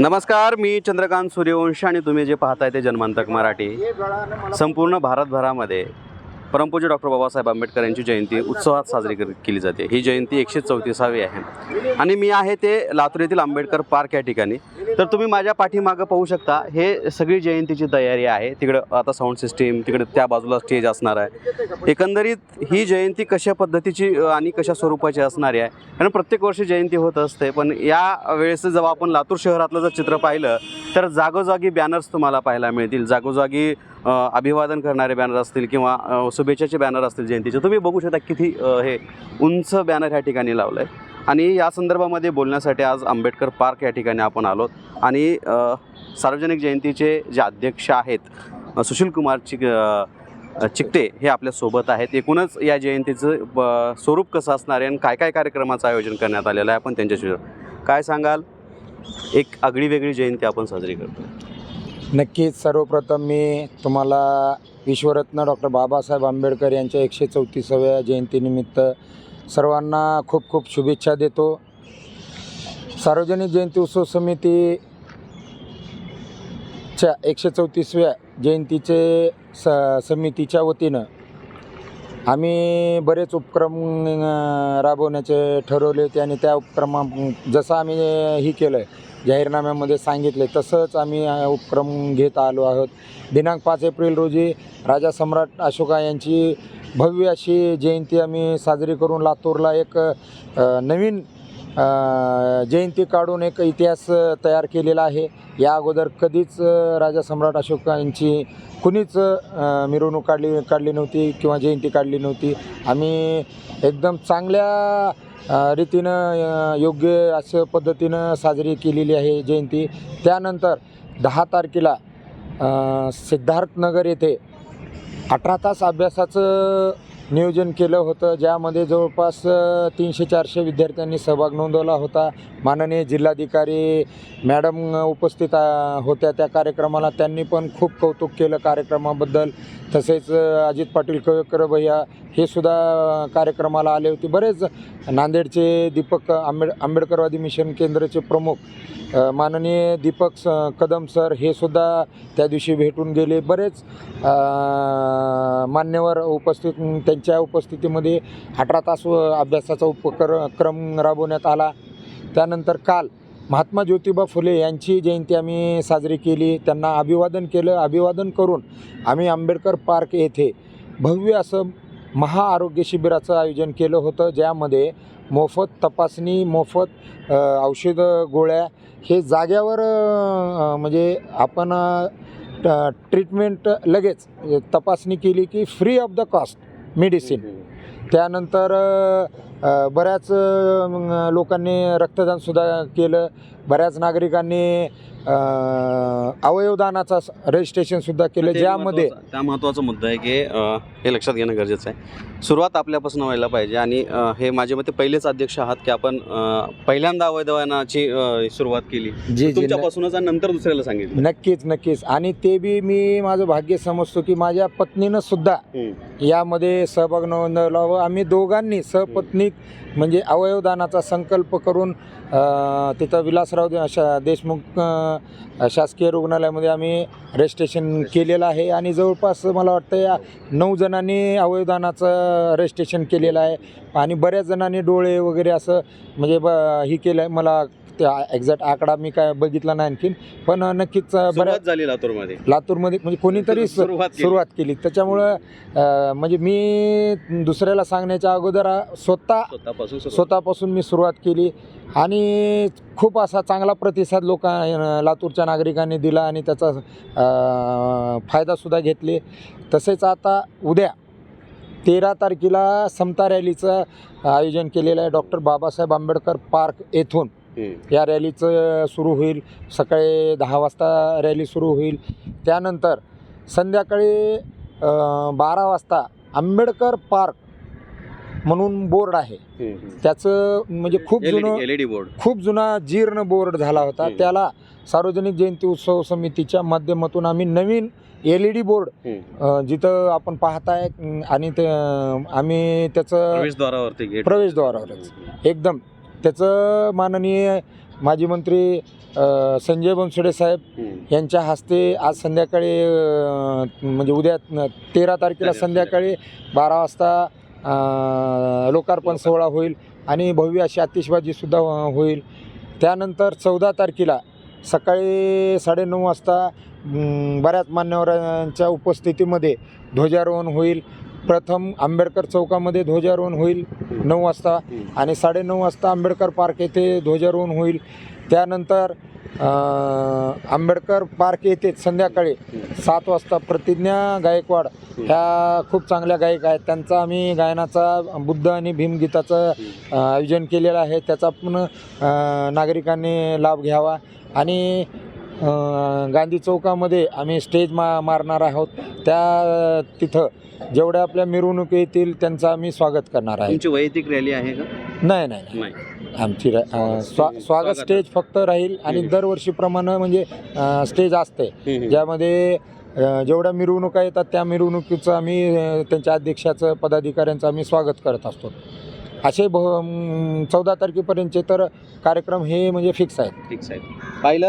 नमस्कार मी चंद्रकांत सूर्यवंशी आणि तुम्ही जे पाहताय ते जन्मांतक मराठी. संपूर्ण भारतभरामध्ये परमपूज्य डॉक्टर बाबासाहेब आंबेडकर यांची जयंती उत्सवात साजरी केली जाते. ही जयंती एकशे चौतीसावी आहे. आणि मी आहे ते लातूर येथील आंबेडकर पार्क या ठिकाणी. तर तुम्ही माझ्या पाठीमागं पाहू शकता हे सगळी जयंतीची तयारी आहे. तिकडं आता साऊंड सिस्टीम तिकडे त्या बाजूला स्टेज असणार आहे. एकंदरीत ही जयंती कशा पद्धतीची आणि कशा स्वरूपाची असणारी आहे? कारण प्रत्येक वर्षी जयंती होत असते पण या वेळेस जेव्हा आपण लातूर शहरातलं जर चित्र पाहिलं तर जागोजागी बॅनर्स तुम्हाला पाहायला मिळतील. जागोजागी अभिवादन करणारे बॅनर असतील किंवा शुभेच्छाचे बॅनर असतील जयंतीचे. तुम्ही बघू शकता किती हे उंच बॅनर ह्या ठिकाणी लावलं आहे आणि या संदर्भामध्ये बोलण्यासाठी आज आंबेडकर पार्क या ठिकाणी आपण आलो आणि सार्वजनिक जयंतीचे जे अध्यक्ष आहेत सुशील कुमार चिक चिकटे हे आपल्यासोबत आहेत. एकूणच या जयंतीचं ब- स्वरूप कसं असणार आहे आणि काय काय कार्यक्रमाचं आयोजन करण्यात आलेलं आहे आपण त्यांच्याशी काय सांगाल? एक आगळी वेगळी जयंती आपण साजरी करतो नक्कीच सर्वप्रथम मी तुम्हाला विश्वरत्न डॉक्टर बाबासाहेब आंबेडकर यांच्या एकशे चौतीसाव्या जयंतीनिमित्त सर्वांना खूप खूप शुभेच्छा देतो. सार्वजनिक जयंती उत्सव समितीच्या एकशे चौतीसव्या जयंतीचे स समितीच्या वतीनं आम्ही बरेच उपक्रम राबवण्याचे ठरवले होते आणि त्या उपक्रमा जसं आम्ही ही केलं आहे जाहीरनाम्यामध्ये सांगितले तसंच आम्ही उपक्रम घेत आलो आहोत. दिनांक पाच एप्रिल रोजी राजा सम्राट अशोका यांची भव्य अशी जयंती आम्ही साजरी करून लातूरला एक नवीन जयंती काढून एक इतिहास तयार केलेला आहे. या अगोदर कधीच राजा सम्राट अशोक यांची कुणीच मिरवणूक काढली काढली नव्हती किंवा जयंती काढली नव्हती. आम्ही एकदम चांगल्या रीतीनं योग्य असं पद्धतीनं साजरी केलेली आहे जयंती. त्यानंतर दहा तारखेला सिद्धार्थनगर येथे अठरा तास अभ्यासाचं नियोजन केलं होतं. ज्यामध्ये जवळपास तीनशे चारशे विद्यार्थ्यांनी सहभाग नोंदवला होता. माननीय जिल्हाधिकारी मॅडम उपस्थित होत्या त्या कार्यक्रमाला. त्यांनी पण खूप कौतुक केलं कार्यक्रमाबद्दल. तसेच अजित पाटील कळकर भैया हे सुद्धा कार्यक्रमाला आले होते. बरेच नांदेडचे दीपक आंबेड आंबेडकरवादी मिशन केंद्राचे प्रमुख माननीय दीपक स कदम सर हे सुद्धा त्या दिवशी भेटून गेले. बरेच मान्यवर उपस्थित त्यांच्या उपस्थितीमध्ये अठरा तास अभ्यासाचा उपकर क्रम राबवण्यात आला. त्यानंतर काल महात्मा ज्योतिबा फुले यांची जयंती आम्ही साजरी केली. त्यांना अभिवादन केलं. अभिवादन करून आम्ही आंबेडकर पार्क येथे भव्य असं महाआरोग्य शिबिराचं आयोजन केलं होतं ज्यामध्ये मोफत तपासणी मोफत औषधं गोळ्या हे जाग्यावर म्हणजे आपण ट्रीटमेंट लगेच अ, तपासणी केली की free of the cost medicine. त्यानंतर बऱ्याच लोकांनी रक्तदानसुद्धा केलं. बऱ्याच नागरिकांनी अवयवदानाचा रजिस्ट्रेशनसुद्धा केलं. ज्यामध्ये त्या महत्त्वाचा मुद्दा आहे की हे लक्षात घेणं गरजेचं आहे. सुरुवात आपल्यापासून व्हायला पाहिजे आणि हे माझ्या मते पहिलेच अध्यक्ष आहात की आपण पहिल्यांदा अवैधवानाची अ, सुरुवात केली. जी तुमच्यापासूनच आणि नंतर दुसऱ्याला सांगितलं. नक्कीच नक्कीच. आणि ते बी मी माझं भाग्य समजतो की माझ्या पत्नीनं सुद्धा. यामध्ये सहभाग नोंदवला व आम्ही दोघांनी सहपत्नीक म्हणजे अवयवदानाचा संकल्प करून तिथं विलासराव शा देशमुख शासकीय रुग्णालयामध्ये आम्ही रजिस्ट्रेशन केलेलं आहे. आणि जवळपास मला वाटतं या नऊ जणांनी अवयवदानाचं रजिस्ट्रेशन केलेलं आहे. आणि बऱ्याच जणांनी डोळे वगैरे असं म्हणजे ब ही केलं आहे मला त्या एक्झॅक्ट आकडा मी काय बघितला नाही आणखीन. पण नक्कीच बऱ्याच झाली लातूरमध्ये लातूरमध्ये म्हणजे कोणीतरी सुरुवात केली. सुरुवात केली. त्याच्यामुळं म्हणजे मी दुसऱ्याला सांगण्याच्या अगोदर स्वतः स्वतःपासून मी सुरुवात केली. आणि खूप असा चांगला प्रतिसाद लोक लातूरच्या नागरिकांनी दिला आणि त्याचा फायदासुद्धा घेतले. तसेच आता उद्या तेरा तारखेला समता रॅलीचं आयोजन केलेलं आहे डॉक्टर बाबासाहेब आंबेडकर पार्क येथून. या रॅलीचं सुरू होईल. सकाळी दहा वाजता रॅली सुरू होईल. त्यानंतर संध्याकाळी बारा वाजता आंबेडकर पार्क म्हणून बोर्ड आहे. त्याचं म्हणजे खूप जुनं बोर्ड. खूप जुना जीर्ण बोर्ड झाला होता. त्याला सार्वजनिक जयंती उत्सव समितीच्या माध्यमातून आम्ही नवीन एल ई डी बोर्ड जिथं आपण पाहताय आणि ते आम्ही त्याचं प्रवेशद्वारावरती गेट प्रवेशद्वारावरच. एकदम. त्याचं माननीय माजी मंत्री संजय बनसोडे साहेब. यांच्या हस्ते आज संध्याकाळी म्हणजे उद्या तेरा तारखेला संध्याकाळी बारा वाजता लोकार्पण सोहळा होईल आणि भव्य अशी आतिषबाजीसुद्धा होईल. त्यानंतर चौदा तारखेला सकाळी साडेनऊ वाजता बऱ्याच मान्यवरांच्या उपस्थितीमध्ये ध्वजारोहण होईल. प्रथम आंबेडकर चौकामध्ये ध्वजारोहण होईल नऊ वाजता. आणि साडेनऊ वाजता आंबेडकर पार्क येथे ध्वजारोहण होईल. त्यानंतर आंबेडकर पार्क येथे संध्याकाळी सात वाजता प्रतिज्ञा गायकवाड ह्या खूप चांगल्या गायक आहेत. त्यांचा आम्ही गायनाचा बुद्ध आणि भीमगीताचं आयोजन केलेलं आहे. त्याचा पण नागरिकांनी लाभ घ्यावा. आणि गांधी चौकामध्ये आम्ही स्टेज मा मारणार आहोत. त्या तिथं जेवढ्या आपल्या मिरवणुकी येतील त्यांचं आम्ही स्वागत करणार आहे. तुमची वैयक्तिक रॅली आहे का? नाही नाही आमची रा- अ, स्वा स्वागत स्टेज फक्त राहील आणि. दरवर्षीप्रमाणे म्हणजे अ, स्टेज असते. हम्म. ज्यामध्ये अ, जेवढ्या मिरवणुका येतात त्या मिरवणुकीचं आम्ही अ, त्यांच्या अध्यक्षाचं पदाधिकाऱ्यांचं आम्ही स्वागत करत असतो. असे भ चौदा तारखेपर्यंतचे तर कार्यक्रम हे म्हणजे फिक्स आहेत. ठीक आहे पाहिलं?